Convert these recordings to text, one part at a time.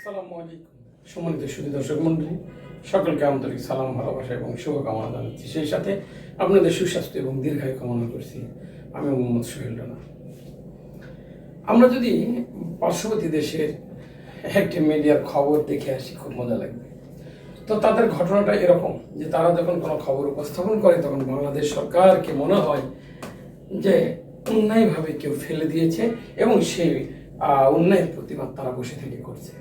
আসসালামু আলাইকুম। সম্মানিত দর্শক মন্ডলী, সকলকে আন্তরিক সালাম, ভালোবাসা এবং শুভকামনা জানাচ্ছি। সেই সাথে আপনাদের সুস্বাস্থ্য এবং দীর্ঘায়ু কামনা করছি আমি মোহাম্মদ সোহেল রানা। আমরা যদি পার্শ্ববর্তী দেশের একটি মিডিয়ার খবর দেখে আসি, খুব মজা লাগবে। তো তাদের ঘটনাটা এরকম যে তারা যখন কোনো খবর উপস্থাপন করে, তখন বাংলাদেশ সরকারকে মনে হয় যে অন্যায়ভাবে কেউ ফেলে দিয়েছে এবং সেই অন্যায়ের প্রতিবাদ তারা বসে থেকে করছে।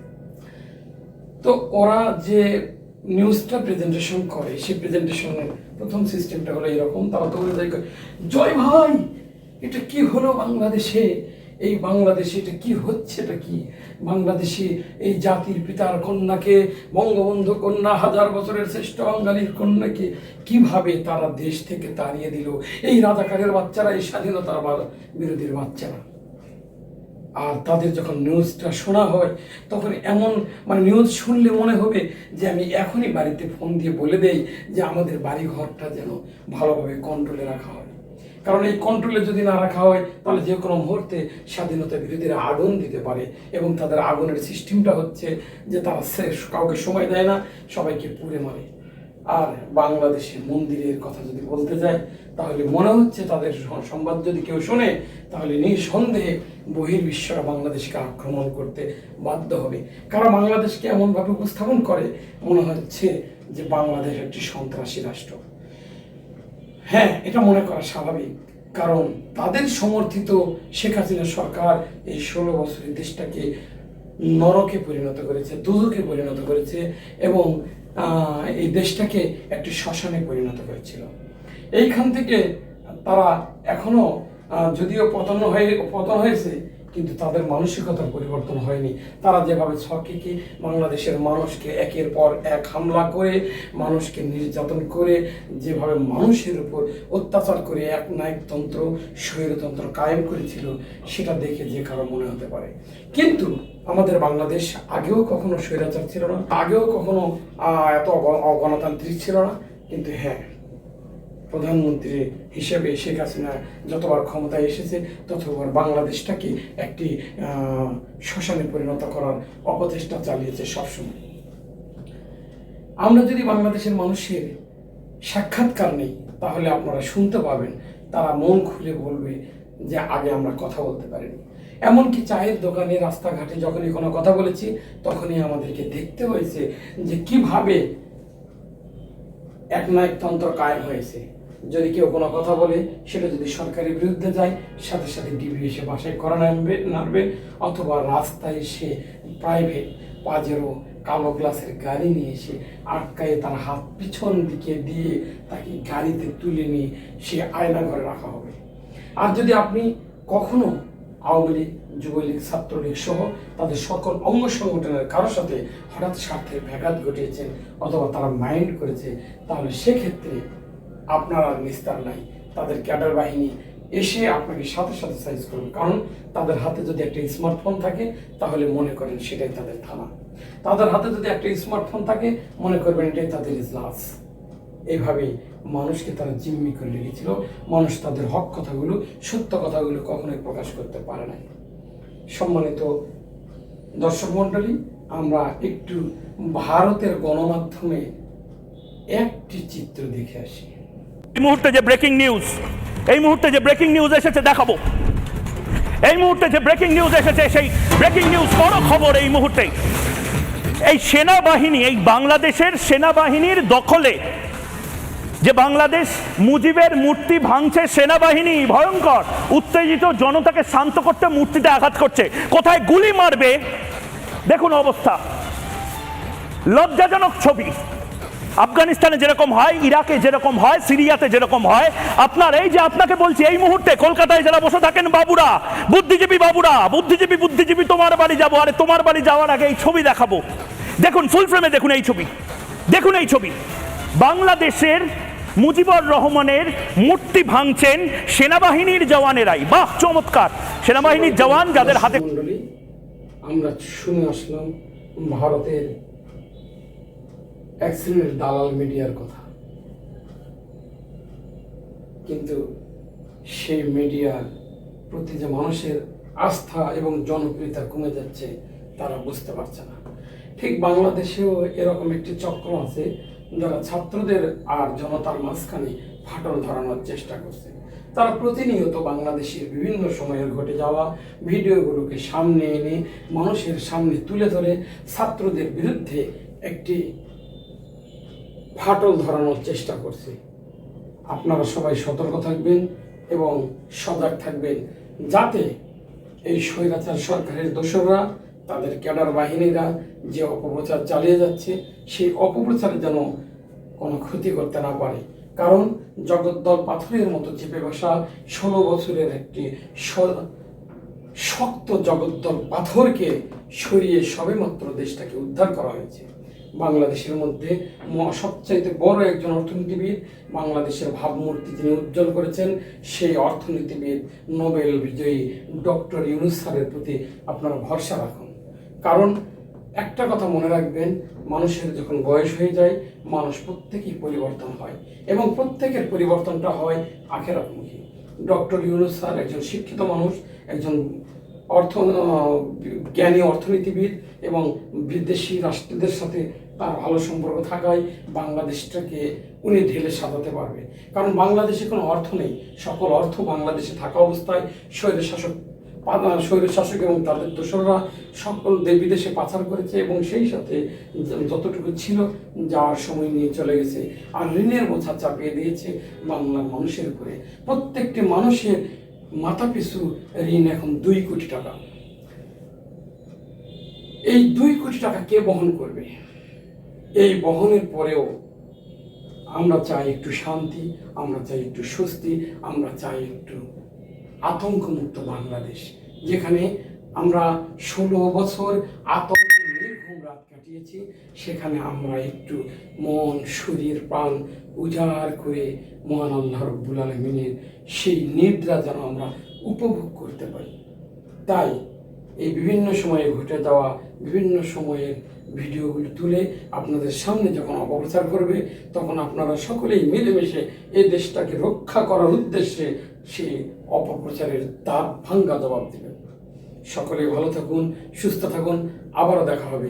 তো ওরা যে নিউজটা প্রেজেন্টেশন করে সেই প্রেজেন্টেশনের প্রথম সিস্টেমটা হলো এরকম। তারা তো বলে দেয়, জয় ভাই এটা কি হলো বাংলাদেশে? এই বাংলাদেশে এটা কি হচ্ছে এটা কি? বাংলাদেশে এই জাতির পিতার কন্যাকে বঙ্গবন্ধু কন্যা হাজার বছরের শ্রেষ্ঠ বাঙালির কন্যাকে কীভাবে তারা দেশ থেকে তাড়িয়ে দিল? এই রাজাকারের বাচ্চারা এই স্বাধীনতার বিরোধীর বাচ্চারা। আর তাদের যখন নিউজটা শোনা হয়, তখন এমন মানে নিউজ শুনলে মনে হবে যে আমি এখনই বাড়িতে ফোন দিয়ে বলে দেই যে আমাদের বাড়ি ঘরটা যেন ভালোভাবে কন্ট্রোলে রাখা হয়। কারণ এই কন্ট্রোলে যদি না রাখা হয়, তাহলে যে কোনো মুহূর্তে স্বাধীনতা বিরোধীরা আগুন দিতে পারে এবং তাদের আগুনের সিস্টেমটা হচ্ছে যে তারা কাউকে সময় দেয় না, সবাইকে পুড়ে মারে। আর বাংলাদেশের মন্দিরের কথা যদি বলতে যায়, তাহলে মনে হচ্ছে তাদের সংবাদ যদি কেউ শোনে, তাহলে নিঃসন্দেহে বহির্বিশ্বরা বাংলাদেশকে আক্রমণ করতে বাধ্য হবে। কারণ বাংলাদেশকে এমনভাবে উপস্থাপন করে, মনে হচ্ছে যে বাংলাদেশ একটি সন্ত্রাসী রাষ্ট্র। হ্যাঁ এটা মনে করা স্বাভাবিক, কারণ তাদের সমর্থিত শেখ হাসিনা সরকার এই ষোলো বছরের দেশটাকে নরকে পরিণত করেছে, দুদকে পরিণত করেছে এবং এই দেশটাকে একটি শ্মশানে পরিণত করেছিল। এইখান থেকে তারা এখনও যদিও পতন হয়ে, পতন হয়েছে কিন্তু তাদের মানসিকতার পরিবর্তন হয়নি। তারা যেভাবে ছকে বাংলাদেশের মানুষকে একের পর এক হামলা করে, মানুষকে নির্যাতন করে, যেভাবে মানুষের উপর অত্যাচার করে এক নায়কতন্ত্র, স্বৈরতন্ত্র কায়েম করেছিল, সেটা দেখে যে কারও মনে হতে পারে। কিন্তু আমাদের বাংলাদেশ আগেও কখনো স্বৈরাচার ছিল না, আগেও কখনো এত অগ- অগণতান্ত্রিক ছিল না। কিন্তু হ্যাঁ প্রধানমন্ত্রী হিসেবে শেখ হাসিনা যতবার ক্ষমতায় এসেছে, ততবার বাংলাদেশটাকে একটি শ্মশানে পরিণত করার অপচেষ্টা চালিয়েছে সবসময়। আমরা যদি বাংলাদেশের মানুষের সাক্ষাৎকার নেই, তাহলে আপনারা শুনতে পাবেন, তারা মন খুলে বলবে যে আগে আমরা কথা বলতে পারিনি। এমনকি চায়ের দোকানে, রাস্তাঘাটে যখনই কোনো কথা বলেছি, তখনই আমাদেরকে দেখতে হয়েছে যে কীভাবে একনায়কতন্ত্র কায়েম হয়েছে। যদি কেউ কোনো কথা বলে, সেটা যদি সরকারের বিরুদ্ধে যায়, সাথে সাথে ডিবি এসে বাসায় করা নামবে নামবে, অথবা রাস্তায় এসে প্রাইভেট পাজেরো কালো গ্লাসের গাড়ি নিয়ে এসে আটকায়ে তার হাত পিছন দিকে দিয়ে তাকে গাড়িতে তুলে নিয়ে সে আয়না ঘরে রাখা হবে। আর যদি আপনি কখনো আওয়ামী লীগ, যুবলীগ, ছাত্রলীগ সহ তাদের সকল অঙ্গ সংগঠনের কারোর সাথে হঠাৎ স্বার্থের ব্যাঘাত ঘটিয়েছেন অথবা তারা মাইন্ড করেছে, তাহলে সেক্ষেত্রে আপনার আর নিস্তার নাই। তাদের ক্যাডার বাহিনী এসে আপনাকে সাথে সাথে সাইজ করবে। কারণ তাদের হাতে যদি একটা স্মার্টফোন থাকে, তাহলে মনে করেন সেটাই তাদের থানা। তাদের হাতে যদি একটা স্মার্টফোন থাকে, মনে করবেন এটাই তাদের ইজলাস এইভাবেই মানুষকে তারা জিম্মি করে রেখেছিল। মানুষ তাদের হক কথাগুলো, সত্য কথাগুলো কখনোই প্রকাশ করতে পারে নাই। সম্মানিত দর্শক মণ্ডলী, আমরা একটু ভারতের গণমাধ্যমে একটি চিত্র দেখে আসি। এই মুহূর্তে যে ব্রেকিং নিউজ এই মুহূর্তে যে ব্রেকিং নিউজ এসেছে, দেখাবো। এই মুহূর্তে যে ব্রেকিং নিউজ এসেছে, সেই ব্রেকিং নিউজ বড় খবর এই মুহূর্তে। এই সেনাবাহিনী, এই বাংলাদেশের সেনাবাহিনীর দখলে, যে বাংলাদেশ মুজিবের মূর্তি ভাঙছে সেনাবাহিনী, ভয়ঙ্কর, উত্তেজিত জনতাকে শান্ত করতে মূর্তিতে আঘাত করছে। কোথায় গুলি মারবে? দেখুন অবস্থা। লজ্জাজনক ছবি। আফগানিস্তানে যেরকম হয়, ইরাকে যেরকম হয়, সিরিয়াতে যেরকম হয়, আপনার এই যে আপনাকে বলছি, এই মুহূর্তে কলকাতায় যারা বসে থাকেন বাবুরা, বুদ্ধিজীবী বাবুরা, বুদ্ধিজীবী বুদ্ধিজীবী, তোমার বাড়ি যাব, আরে তোমার বাড়ি যাওয়ার আগে এই ছবি দেখাবো। দেখুন ফুল ফ্রেমে দেখুন এই ছবি। দেখুন এই ছবি। বাংলাদেশের মুজিবুর রহমানের মূর্তি ভাঙছেন সেনাবাহিনীর জওয়ানেরাই। বাহ, চমৎকার। সেনাবাহিনীর জওয়ান যাদের হাতে আমরা শুনে আসলাম, ভারতের এক দালাল মিডিয়ার কথা। কিন্তু সেই মিডিয়ার প্রতি যে মানুষের আস্থা এবং জনপ্রিয়তা কমে যাচ্ছে, তারা বুঝতে পারছে না। ঠিক বাংলাদেশেও এরকম একটি চক্র আছে, যারা ছাত্রদের আর জনতার মাঝখানে ফাটল ধরানোর চেষ্টা করছে। তারা প্রতিনিয়ত বাংলাদেশের বিভিন্ন সময়ের ঘটে যাওয়া ভিডিওগুলোকে সামনে এনে মানুষের সামনে তুলে ধরে ছাত্রদের বিরুদ্ধে একটি ফাটল ধরানোর চেষ্টা করছে। আপনারা সবাই সতর্ক থাকবেন এবং সজাগ থাকবেন যাতে এই স্বৈরাচার সরকারের দোসররা তাদের ক্যাডার বাহিনীরা যে অপপ্রচার চালিয়ে যাচ্ছে, সেই অপপ্রচারে যেন কোনো ক্ষতি করতে না পারে। কারণ জগদ্দল পাথরের মতো চেপে বসা ষোলো বছরের একটি শক্ত জগদ্দল পাথরকে সরিয়ে সবেমাত্র দেশটাকে উদ্ধার করা হয়েছে। বাংলাদেশের মধ্যে সবচাইতে বড় একজন অর্থনীতিবিদ বাংলাদেশের ভাবমূর্তি যিনি উজ্জ্বল করেছেন। সেই অর্থনীতিবিদ নোবেল বিজয়ী ডক্টর ইউনুস স্যারের প্রতি আপনারা ভরসা রাখুন। কারণ একটা কথা মনে রাখবেন, মানুষের যখন বয়স হয়ে যায়, মানুষ প্রত্যেকেই পরিবর্তন হয় এবং প্রত্যেকের পরিবর্তনটা হয় আখেরাতমুখী। ডক্টর ইউনুস স্যার একজন শিক্ষিত মানুষ, একজন অর্থ জ্ঞানী অর্থনীতিবিদ এবং বিদেশি রাষ্ট্রদের সাথে তার ভালো সম্পর্ক থাকায় বাংলাদেশটাকে উনি ঢেলে সাজাতে পারবে। কারণ বাংলাদেশে কোনো অর্থ নেই। সকল অর্থ বাংলাদেশে থাকা অবস্থায় স্বৈর শাসক স্বৈর শাসক এবং তাদের দোসররা সকল দেশ বিদেশে পাচার করেছে এবং সেই সাথে যতটুকু ছিল যাওয়ার সময় নিয়ে চলে গেছে। আর ঋণের বোঝা চাপিয়ে দিয়েছে বাংলার মানুষের উপরে। প্রত্যেকটি মানুষের মাথা পিছু ঋণ এখন দুই কোটি টাকা। এই দুই কোটি টাকা কে বহন করবে? এই বহনের পরেও আমরা চাই একটু শান্তি, আমরা চাই একটু স্বস্তি, আমরা চাই একটু আতঙ্কমুক্ত বাংলাদেশ, যেখানে আমরা ষোলো বছর আতঙ্ক কাটিয়েছি সেখানে আমরা একটু মন, শরীর, প্রাণ উজাড় করে মহান আল্লাহ রব্বুল আলমিনের সেই নিদ্রা যেন আমরা উপভোগ করতে পারি। তাই এই বিভিন্ন সময়ে ঘটে যাওয়া বিভিন্ন সময়ের ভিডিওগুলো তুলে আপনাদের সামনে যখন অপপ্রচার করবে, তখন আপনারা সকলেই মিলেমিশে এই দেশটাকে রক্ষা করার উদ্দেশ্যে সেই অপপ্রচারের দাঁত ভাঙ্গা জবাব দেবেন। সকলে ভালো থাকুন, সুস্থ থাকুন, আবারও দেখা হবে